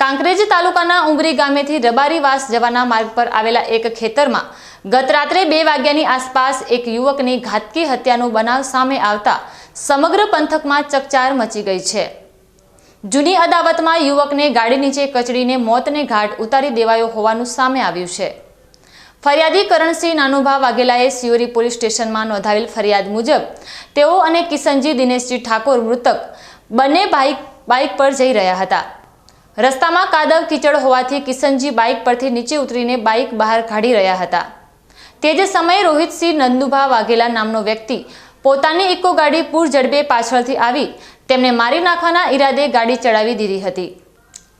કાંકરેજ તાલુકાના ઉમરી ગામેથી રબારીવાસ જવાના માર્ગ પર આવેલા એક ખેતરમાં ગત રાત્રે બે વાગ્યાની આસપાસ એક યુવકની ઘાતકી હત્યાનો બનાવ સામે આવતા સમગ્ર પંથકમાં ચકચાર મચી ગઈ છે. જૂની અદાવતમાં યુવકને ગાડી નીચે કચડીને મોતને ઘાટ ઉતારી દેવાયો હોવાનું સામે આવ્યું છે. ફરિયાદી કરણસિંહ નાનુભા વાઘેલાએ સિયોરી પોલીસ સ્ટેશનમાં નોંધાવેલ ફરિયાદ મુજબ તેઓ અને કિશનજી દિનેશજી ઠાકોર મૃતક બંને બાઇક બાઇક પર જઈ રહ્યા હતા. રસ્તામાં કાદવ કીચડ હોવાથી કિશનજી બાઇક પરથી નીચે ઉતરીને બાઇક બહાર કાઢી રહ્યા હતા. તે જ સમયે રોહિતસિંહ નંદુભા વાઘેલા નામનો વ્યક્તિ પોતાની ઇકો ગાડી પૂર ઝડપે પાછળથી આવી તેમને મારી નાખવાના ઈરાદે ગાડી ચડાવી દીધી હતી.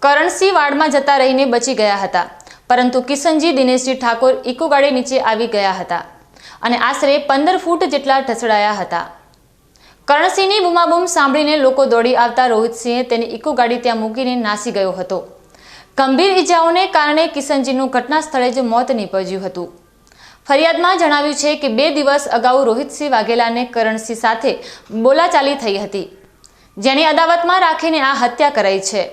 કરણસિંહ વાડમાં જતા રહીને બચી ગયા હતા, પરંતુ કિશનજી દિનેશજી ઠાકોર ઇકો ગાડી નીચે આવી ગયા હતા અને આશરે પંદર ફૂટ જેટલા ઢસડાયા હતા. કરણસિંહની બૂમાબૂમ સાંભળીને લોકો દોડી આવતા રોહિતસિંહે તેની ઇકો ગાડી ત્યાં મૂકીને નાસી ગયો હતો. ગંભીર ઇજાઓને કારણે કિશનજીનું ઘટના સ્થળે જ મોત નીપજ્યું હતું. ફરિયાદમાં જણાવ્યું છે કે બે દિવસ અગાઉ રોહિતસિંહ વાઘેલાને કરણસિંહ સાથે બોલાચાલી થઈ હતી. જેની અદાવતમાં રાખીને આ હત્યા કરાઈ છે.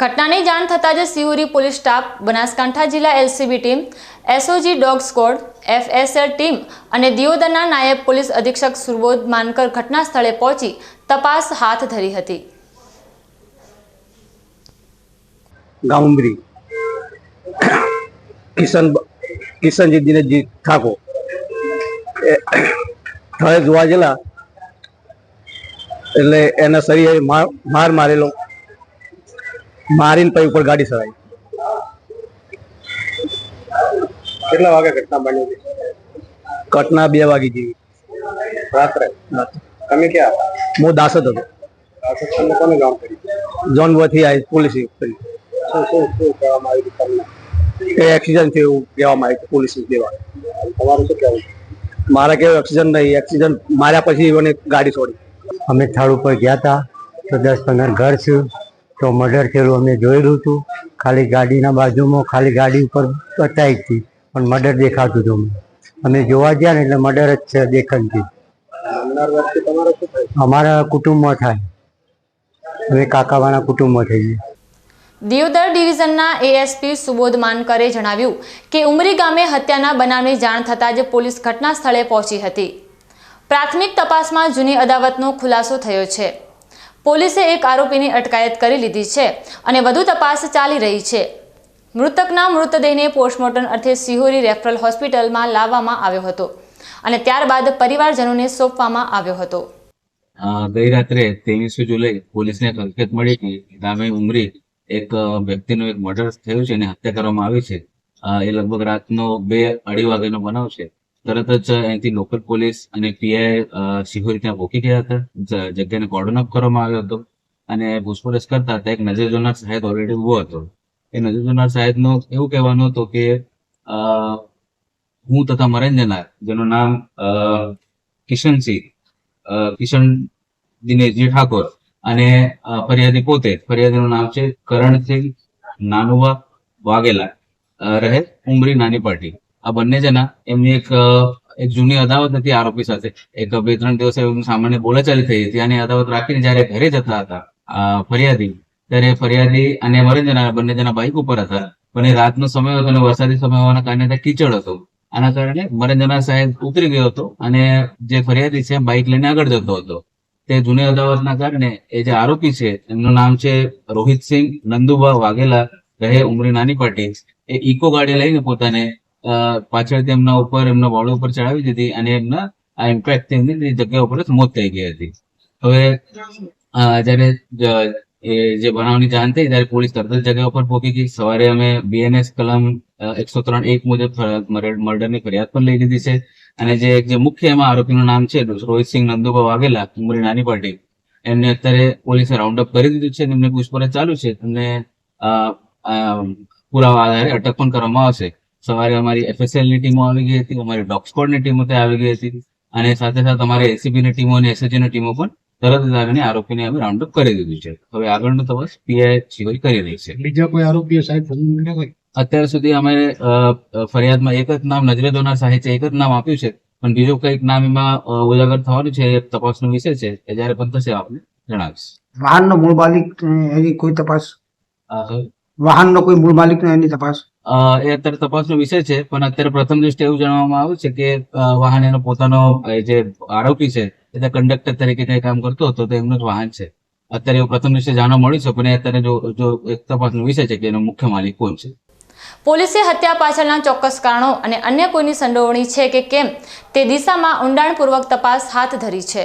ઘટનાની જાણ થતાં જ સિહોરી પોલીસ સ્ટાફ, બનાસકાંઠા જિલ્લા LCB team, SOG dog squad, FSL team અને દિયોદરના નાયબ પોલીસ અધિક્ષક સુરબોધ માનકર ઘટના સ્થળે પહોંચી તપાસ હાથ ધરી હતી. ગામુંબરી. કિશન કિશનજી દિનેશજી ઠાકોર. જોવા ગયેલા, એટલે એના શરીરે માર મારેલો. મારીને પછી ઉપર ગાડી ચડાવી કેટલા વાગે ઘટના બની હતી? ઘટના બે વાગી જેવી. રાત્રે? તમે ક્યાં? હું દાસત હતો. હતા તમે કોને કામ કરી જોન વથી આવી પોલીસ કરી શું શું શું કહેવામાં આવ્યું હતું તમને? કે એક્સિડન્ટ થયું એવું કહેવામાં આવ્યું પોલીસ દેવા. તમારું શું કહેવું? મારા કેવું એક્સિડન્ટ નહીં એક્સિડન્ટ માર્યા પછી મને ગાડી છોડી. અમે સ્થળ ઉપર ગયા હતા તો દસ પંદર ઘર છે. તો મર્ડર થયેલું અમે જોયેલું હતું. ખાલી ગાડીના બાજુમાં, ખાલી ગાડી ઉપર બતાવી હતી. પણ મર્ડર દેખાતું હતું અમે જોવા ગયા ને એટલે મર્ડર જ છે દેખનથી. અમારા કુટુંબમાં થાય. અમે કાકાવાના કુટુંબમાં થઈએ. દિયોદર ડિવિઝનના એએસપી સુબોધ માનકરે જણાવ્યું કે ઉમરી ગામે હત્યાના બનાવની જાણ થતાં જ પોલીસ ઘટના સ્થળે પહોંચી હતી. પ્રાથમિક તપાસમાં જૂની અદાવતનો ખુલાસો થયો છે. પોલીસે એક આરોપીની અટકાયત કરી લીધી છે અને વધુ તપાસ ચાલી રહી છે. મૃતકના મૃતદેહને પોસ્ટમોર્ટમ અર્થે સિહોરી રેફરલ હોસ્પિટલમાં લાવવામાં આવ્યો હતો અને ત્યારબાદ પરિવારજનોને સોંપવામાં આવ્યો હતો. ગઈ રાત્રે ત્રેવીસમી જુલાઈ પોલીસને હકીકત મળી કે ગામે ઉમરી એક વ્યક્તિનું એક મર્ડર થયું છે અને હત્યા કરવામાં આવી છે. એ લગભગ રાતનો બે અઢી વાગ્યાનો બનાવ છે. તરત જ અહીંથી લોકલ પોલીસ અને પીઆઈ સિહોરી ત્યાં પહોંચી ગયા હતા. જગ્યાને કોર્ડન અપ કરવામાં આવ્યો હતો. અને પૂછપરછ કરતા હતા, એક નજર જોનાર સાહેબ ઓલરેડી ઊભો હતો. એ નજર જોનાર સાહેબનો એવું કહેવાનું હતું કે હું તથા મરેન્દ્રનાથ, જેનું નામ કિશનસિંહ કિશન દિનેશજી ઠાકોર અને ફરિયાદી પોતે, ફરિયાદીનું નામ છે કરણસિંહ નાનુવા વાઘેલા રહે ઉમરી નાની પાટી આ બંને જણા એમની એક એક જૂની અદાવત હતી આરોપી સાથે. એક બે ત્રણ દિવસ સામાન્ય બોલાચાલી થઈ હતી. અને અદાવત રાખીને જયારે ઘરે જતા હતા ફરિયાદી, ત્યારે ફરિયાદી અને મરેન્દ્રના બંને જણા બાઇક ઉપર હતા. પણ એ રાતનો સમય હતો અને વરસાદી સમય હોવાના કારણે ત્યાં કીચડ હતો. આના કારણે મરેન્દ્રના સાહેબ ઉતરી ગયો હતો અને જે ફરિયાદી છે બાઇક લઈને આગળ જતો હતો. તે જૂની અદાવતના કારણે એ જે આરોપી છે, એમનું નામ છે રોહિતસિંહ નંદુભા વાઘેલા, રહે ઉમરી નાની પાટી એ ઇકો ગાડી લઈને પોતાને અ, તેમના ઉપર એમના વાળો ઉપર ચડાવી દીધી અને એમના આ ઇમ્પેક્ટ તેમની જગ્યા ઉપર જ મોત થઈ ગઈ હતી. હવે જયારે જે બનાવની જાણ થઈ ત્યારે પોલીસ તરત જ જગ્યા ઉપર પહોંચી ગઈ. સવારે અમે બીએનએસ કલમ એકસો ત્રણ એક મુજબ મર્ડરની ફરિયાદ પણ લઈ લીધી છે. અને જે જે મુખ્ય એમાં આરોપીનું નામ છે રોહિતસિંહ નંદુભા વાઘેલા ઉમરી નાની પાર્ટી. એમને અત્યારે પોલીસે રાઉન્ડ અપ કરી દીધું છે એમને પૂછપરછ ચાલુ છે. અ, પુરાવા આધારે અટક પણ કરવામાં આવશે. સવારે અમારી એફએસએલની ટીમો આવી ગઈ હતી અમારી ડોગની ટીમો ત્યાં આવી ગઈ હતી અને સાથે સાથે અમારી એસીબી ની ટીમો અને એસએચજી ની ટીમો પણ તરત જ આવીને આરોપીને અમે રાઉન્ડ અપ કરી દીધું છે. હવે આગળનો તપાસ પીઆઈ સિવાય કરી રહી છે. બીજા કોઈ આરોપીઓ સાહેબ અત્યાર સુધી અમે ફરિયાદમાં એક જ નામ નજરે દોનાર સાહિત્ય એક જ નામ આપ્યું છે પણ બીજું કંઈક નામ એમાં ઉજાગર થવાનું છે એ તપાસનો વિષય છે એ જયારે પણ થશે આપને જણાવીશ. વાહનનો મૂળ માલિક એની કોઈ તપાસ? વાહનનો કોઈ મૂળ માલિક એની તપાસ? એ અત્યારે તપાસનો વિષય છે, પણ અત્યારે પ્રથમ દૃષ્ટિએ એવું જણાવવામાં આવ્યું છે કે વાહન એનો પોતાનો જે આરોપી છે, એ કંડક્ટર તરીકે કઈ કામ કરતો હતો, તો એમનું જ વાહન છે. અત્યારે એવું પ્રથમ દૃષ્ટિએ જાણવા મળ્યું છે, પણ એ અત્યારે જો જો એક તપાસનો વિષય છે કે એનો મુખ્ય માલિક કોણ છે. પોલીસે હત્યા પાછળના ચોક્કસ કારણો અને અન્ય કોઈની સંડોવણી છે કે કેમ, તે દિશામાં ઊંડાણપૂર્વક તપાસ હાથ ધરી છે.